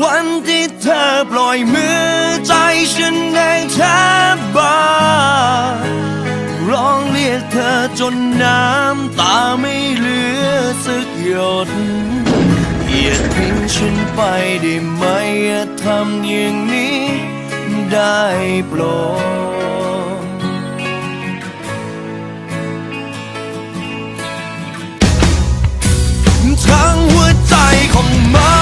วันที่เธอปล่อยมือใจฉันเองแทบบ้าร้องเรียกเธอจนน้ำตาไม่เหลือสักหยดอย่าทิ้งฉันไปได้ไหมอย่าทำอย่างนี้ได้โปรดทั้งหัวใจของมัน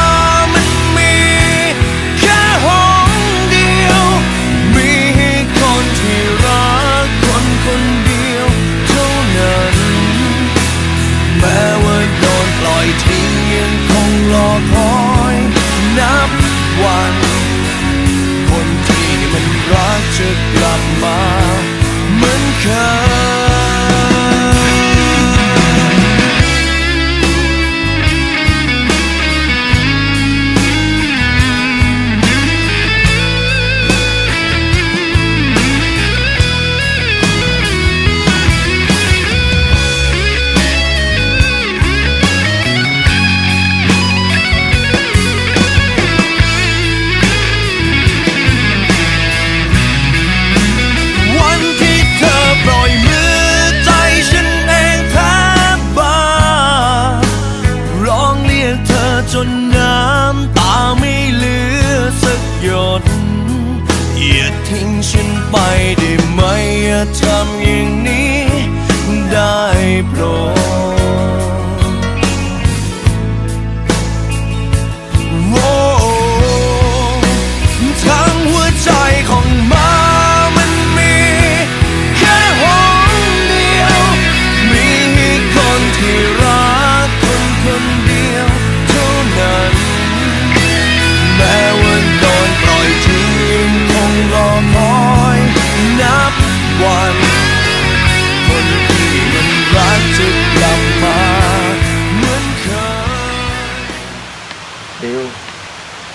ดิว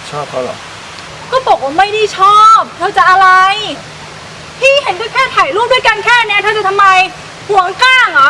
ชอบเขาเหรอ ก็บอกว่าไม่ได้ชอบเธอจะอะไร พี่เห็นก็แค่ถ่ายรูปด้วยกันแค่เนี้ยเธอจะทำไมห่วงก้างเหรอ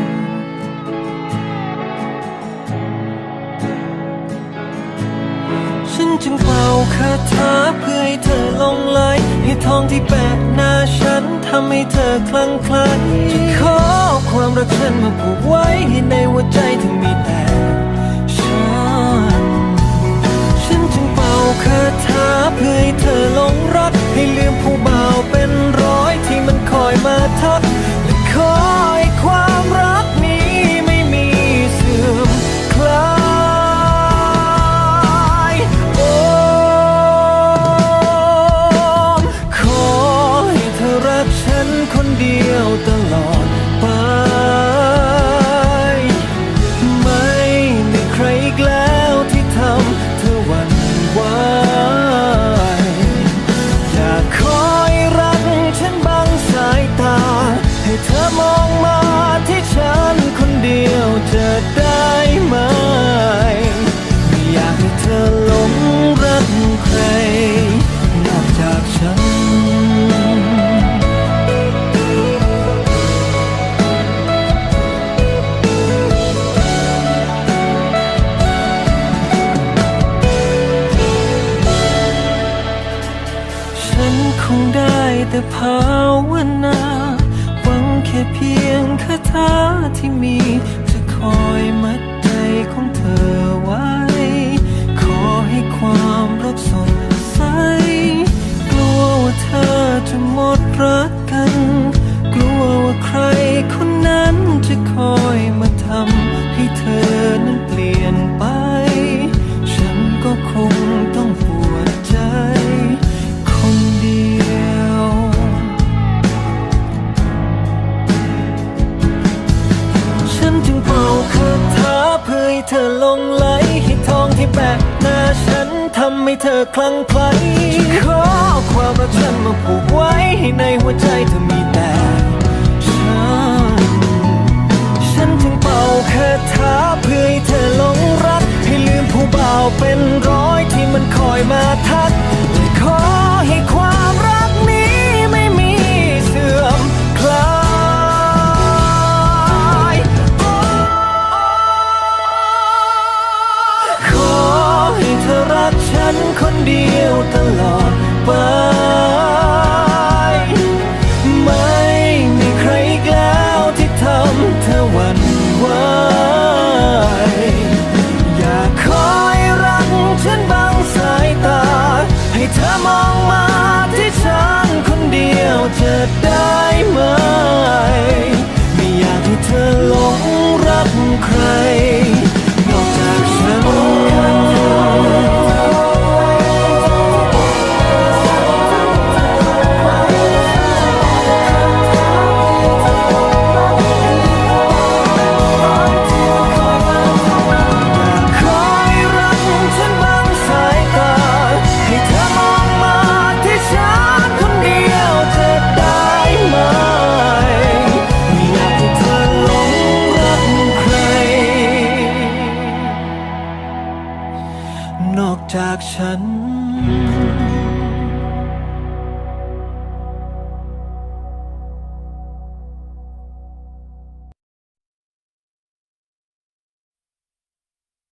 จึงเป่าคาถาเพื่อให้เธอลงไหลให้ทองที่แปะหน้าฉันทำให้เธอคลั่งไคล้จะขอความรักฉันมาผูกไว้ให้ในหัวใจถึงมีแต่ เพื่อให้เธอลงไหลให้ทองที่แปะหน้าฉันทำให้เธอคลั่งไคล้ขอความรักฉันมาผูกไว้ให้ในหัวใจเธอมีแต่ฉัน ฉันจึงเป่าคาถาเพื่อให้เธอหลงรัก ให้ลืมผู้บ่าวเป็นร้อยที่มันคอยมาทัก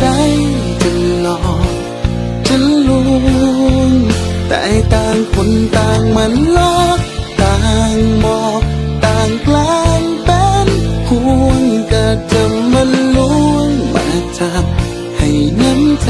จ จะลวงแต่ต่างคนต่างมันลอกต่างบอกต่างแกลางเป็นห่วงก็จะมาลวงมาจับให้น้ำใจ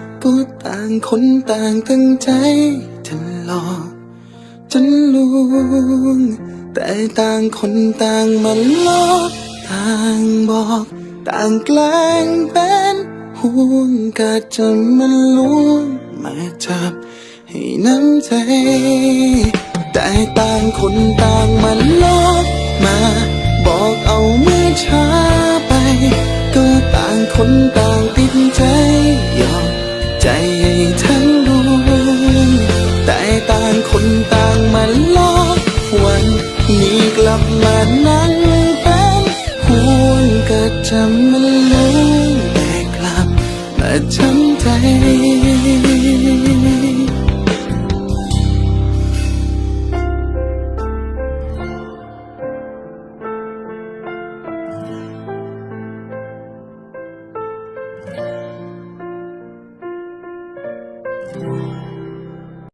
ก็ต่างคนต่างตั้งใจจะหลอกจะลวง แต่ต่างคนต่างมันลอกต่างบอก ต่างแกล้งเป็นห่วงกะจะมันลวงมาจับให้น้ำใจ แต่ต่างคนต่างมันลอกมา บอกเอาเมื่อช้าไป ก็ต่างคนต่างติดใจ 难